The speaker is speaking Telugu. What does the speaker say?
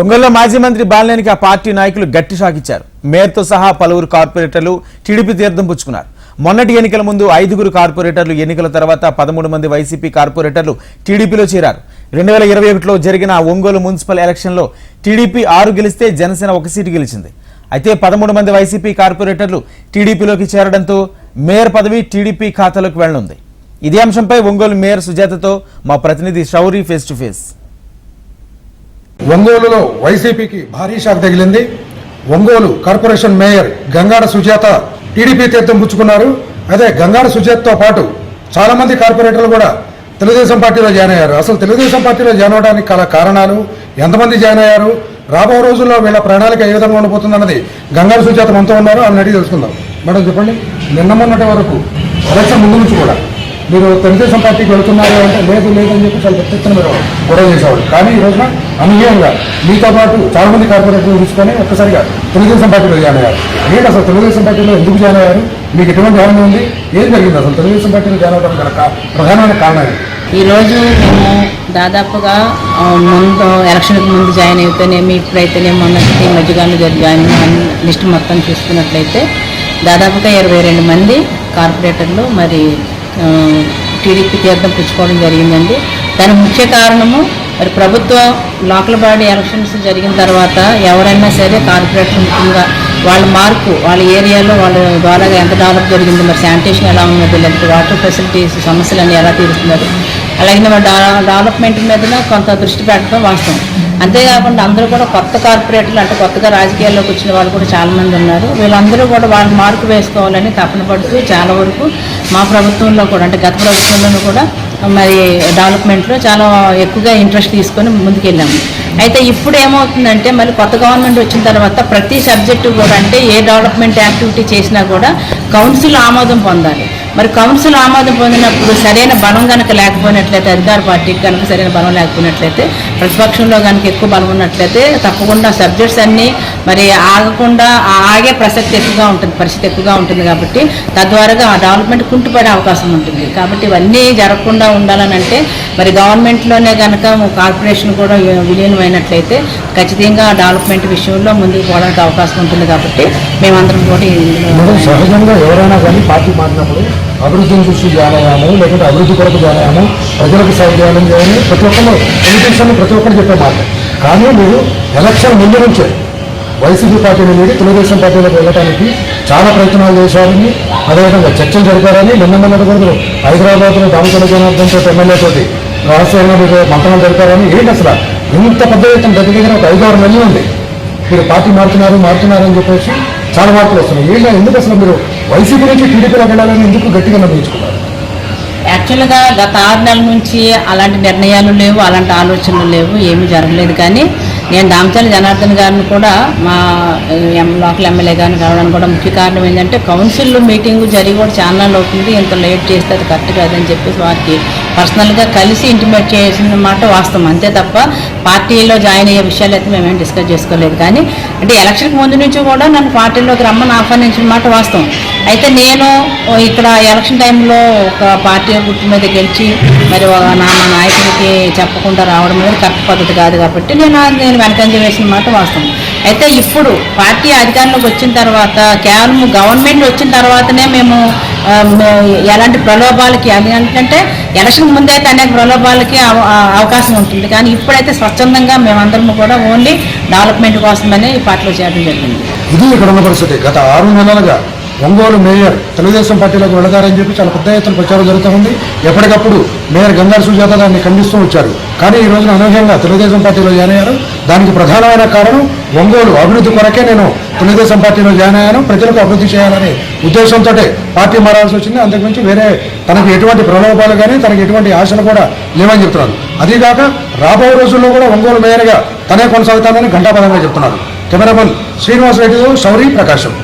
ఒంగోలులో మాజీ మంత్రి బాలినేనికి ఆ పార్టీ నాయకులు గట్టి షాక్ ఇచ్చారు మేయర్తో సహా పలువురు కార్పొరేటర్లు టీడీపీ తీర్థం పుచ్చుకున్నారు. మొన్నటి ఎన్నికల ముందు ఐదుగురు కార్పొరేటర్లు ఎన్నికల తర్వాత పదమూడు మంది వైసీపీ కార్పొరేటర్లు టీడీపీలో చేరారు. రెండు వేల ఇరవై ఒకటిలో జరిగిన ఒంగోలు మున్సిపల్ ఎలక్షన్లో టీడీపీ ఆరు గెలిస్తే జనసేన ఒక సీటు గెలిచింది. అయితే పదమూడు మంది వైసీపీ కార్పొరేటర్లు టీడీపీలోకి చేరడంతో మేయర్ పదవి టీడీపీ ఖాతాలోకి వెళ్ళనుంది ఇదే అంశంపై ఒంగోలు మేయర్ సుజాతతో మా ప్రతినిధి షౌరీ ఫేస్ టు ఫేస్ ఒంగోలులో వైసీపీకి భారీ షాక్ తగిలింది. Ongole corporation mayor Gangada Sujatha TDP తీర్థం పుచ్చుకున్నారు. అదే గంగాడ సుజాతతో పాటు చాలా మంది కార్పొరేటర్లు కూడా తెలుగుదేశం పార్టీలో జాయిన్ అయ్యారు. అసలు తెలుగుదేశం పార్టీలో జాయిన్ అవడానికి కల కారణాలు? ఎంతమంది జాయిన్ అయ్యారు? రాబో రోజుల్లో వీళ్ళ ప్రణాళిక ఏ విధంగా ఉండబోతుంది అన్నది గంగాడ సుజాత మనతో ఉన్నారు. ఆమెను అడిగి తెలుసుకుందాం. మేడం చెప్పండి. నిన్న మొన్నటి వరకు ఎలక్షన్ ముందు నుంచి కూడా మీరు తెలుగుదేశం పార్టీకి వెళ్తున్నారు అంటే లేదు లేదు అని చెప్పి చాలా పెద్ద మీరు. గొడవ చేసేవాళ్ళు. కానీ ఈ రోజున అనూహ్యంగా మీతో పాటు చాలా మంది కార్పొరేటర్లు తీసుకొని ఒక్కసారిగా తెలుగుదేశం పార్టీలో జాయిన్ అయ్యారు. ఏంటి అసలు తెలుగుదేశం పార్టీలో ఎందుకు జాయిన్ అయ్యారు? మీకు ఎటువంటి హామీ ఉంది? ఏం జరిగింది అసలు తెలుగుదేశం పార్టీలో జాయిన్ అవ్వడం కనుక కా- ప్రధానమైన కారణం ఈరోజు మేము దాదాపుగా ముందు ఎలక్షన్కి ముందు జాయిన్ అయితేనేమి ఇప్పుడైతేనేమి మొన్నటి ఈ జాయిన్ లిస్ట్ మొత్తం చూసుకున్నట్లయితే దాదాపుగా ఇరవై రెండు మంది కార్పొరేటర్లు మరి టీడీపీ తీర్థం పుచ్చుకోవడం జరిగిందండి. దానికి ముఖ్య కారణము మరి ప్రభుత్వం లోకల్ బాడీ ఎలక్షన్స్ జరిగిన తర్వాత ఎవరైనా సరే కార్పొరేషన్ ముఖ్యంగా వాళ్ళ మార్పు వాళ్ళ ఏరియాలో వాళ్ళ ద్వారా ఎంత డెవలప్ జరిగింది మరి శానిటేషన్ ఎలా ఉన్నది లేకపోతే వాటర్ ఫెసిలిటీస్ సమస్యలన్నీ ఎలా తీరుస్తున్నారు. అలాగే మరి డెవలప్మెంట్ మీద కొంత దృష్టి పెట్టడం వాస్తవం. అంతేకాకుండా అందరూ కూడా కొత్త కార్పొరేటర్లు అంటే కొత్తగా రాజకీయాల్లోకి వచ్చిన వాళ్ళు కూడా చాలామంది ఉన్నారు. వీళ్ళందరూ కూడా వాళ్ళు మార్కు వేసుకోవాలని తపన పడుతూ చాలా వరకు మా ప్రభుత్వంలో కూడా అంటే గత ప్రభుత్వంలోనూ కూడా మరి డెవలప్మెంట్లో చాలా ఎక్కువగా ఇంట్రెస్ట్ తీసుకొని ముందుకెళ్ళాము. అయితే ఇప్పుడు ఏమవుతుందంటే మళ్ళీ కొత్త గవర్నమెంట్ వచ్చిన తర్వాత ప్రతి సబ్జెక్టు కూడా అంటే ఏ డెవలప్మెంట్ యాక్టివిటీ చేసినా కూడా కౌన్సిల్ ఆమోదం పొందాలి. మరి కౌన్సిల్ ఆమోదం పొందినప్పుడు సరైన బలం కనుక లేకపోయినట్లయితే అధికార పార్టీకి కనుక సరైన బలం లేకపోయినట్లయితే ప్రతిపక్షంలో కనుక ఎక్కువ బలం ఉన్నట్లయితే తప్పకుండా సబ్జెక్ట్స్ అన్నీ మరి ఆగకుండా ఆగే ప్రసక్తి ఎక్కువగా ఉంటుంది పరిస్థితి ఎక్కువగా ఉంటుంది కాబట్టి తద్వారాగా ఆ డెవలప్మెంట్ కుంటుపడే అవకాశం ఉంటుంది. కాబట్టి ఇవన్నీ జరగకుండా ఉండాలని అంటే మరి గవర్నమెంట్లోనే కనుక కార్పొరేషన్ కూడా విలీనమైనట్లయితే ఖచ్చితంగా డెవలప్మెంట్ విషయంలో ముందుకు పోవడానికి అవకాశం ఉంటుంది కాబట్టి మేమందరం కూడా సహజంగా ఎవరైనా కానీ పార్టీ మారినప్పుడు అభివృద్ధిని చూసి జాయిన్ లేకుంటే అభివృద్ధి కొరకు జాయిన్ ప్రజలకు సేవ చేయాలని ప్రతి ఒక్కరు పొలిటీషియన్ ప్రతి ఒక్కరు చెప్పే మాట. కానీ మీరు ఎలక్షన్ ముందు నుంచే వైసీపీ పార్టీని వీడి తెలుగుదేశం పార్టీలోకి వెళ్ళడానికి చాలా ప్రయత్నాలు చేశారని అదేవిధంగా చర్చలు జరిపారని నిన్న మొన్నటి కూడా హైదరాబాద్లో దామచల జనార్దన్ తోటి ఎమ్మెల్యే రహస్యంగా మీరు మంత్రాలు జరిపారని ఏంటి అసలు? ఇంత పెద్ద ఎత్తున దగ్గర దగ్గర ఒక ఐదు ఆరు నెలలు ఉంది. మీరు పార్టీ మారుతున్నారు మారుతున్నారని చెప్పేసి చాలా మార్పులు వస్తున్నాయి. ఏంటో ఎందుకు అసలు మీరు వైసీపీ నుంచి టీడీపీలోకి వెళ్ళాలని ఎందుకు గట్టిగా నిర్ణయించుకున్నారు యాక్చువల్గా గత ఆరు నెలల నుంచి అలాంటి నిర్ణయాలు లేవు అలాంటి ఆలోచనలు లేవు ఏమీ జరగలేదు. కానీ నేను దామచల జనార్దన్ గారిని కూడా మా లోకల్ ఎమ్మెల్యే గారిని రావడానికి కూడా ముఖ్య కారణం ఏంటంటే కౌన్సిల్ మీటింగ్ జరిగి కూడా చాలా అవుతుంది ఇంత లేట్ చేస్తే అది కరెక్ట్ కాదని చెప్పేసి వారికి పర్సనల్గా కలిసి ఇంటిమేట్ చేసిన మాట వాస్తవం. అంతే తప్ప పార్టీలో జాయిన్ అయ్యే విషయాలు అయితే మేమేం డిస్కస్ చేసుకోలేదు. కానీ అంటే ఎలక్షన్కి ముందు నుంచి కూడా నన్ను పార్టీలోకి రమ్మని ఆహ్వానించిన మాట వాస్తవం. అయితే నేను ఇక్కడ ఎలక్షన్ టైంలో ఒక పార్టీ గుర్తు మీద గెలిచి మరి ఒక నా మా నాయకుడికి చెప్పకుండా రావడం అనేది కరెక్ట్ పద్ధతి కాదు కాబట్టి నేను నేను వెనకంజ వేసిన మాట వాస్తవం. అయితే ఇప్పుడు పార్టీ అధికారంలోకి వచ్చిన తర్వాత కేవలం గవర్నమెంట్ వచ్చిన తర్వాతనే మేము ఎలాంటి ప్రలోభాలకి అది ఏంటంటే ఎలక్షన్ ముందే అనేక ప్రలోభాలకి అవ- అవకాశం ఉంటుంది. కానీ ఇప్పుడైతే స్వచ్ఛందంగా మేమందరం కూడా ఓన్లీ డెవలప్మెంట్ కోసమనే ఈ పార్టీలో చేయడం జరిగింది. ఇది ఇక్కడ ఉన్న పరిస్థితి గత ఆరు నెలలుగా ఒంగోలు మేయర్ తెలుగుదేశం పార్టీలోకి వెళతారని చెప్పి చాలా పెద్ద ఎత్తున ప్రచారం జరుగుతూ ఉంది. ఎప్పటికప్పుడు మేయర్ గంగారు సుజాత దాన్ని ఖండిస్తూ వచ్చారు. కానీ ఈ రోజున అనూహ్యంగా తెలుగుదేశం పార్టీలో జాయిన్ అయ్యారు. దానికి ప్రధానమైన కారణం ఒంగోలు అభివృద్ధి కొరకే నేను తెలుగుదేశం పార్టీలో జాయిన్ అయ్యాను. ప్రజలకు అభివృద్ధి చేయాలనే ఉద్దేశంతో పార్టీ మారాల్సి వచ్చింది. అంతకుమించి వేరే తనకు ఎటువంటి ప్రలోభాలు కానీ తనకు ఎటువంటి ఆశలు కూడా లేవని చెప్తున్నారు. అదీగాక రాబోయే రోజుల్లో కూడా ఒంగోలు మేయర్గా తనే కొనసాగుతానని ఘంటాపదంగా చెప్తున్నారు. కెమెరామన్ శ్రీనివాస్ రెడ్డి శౌరి ప్రకాశం.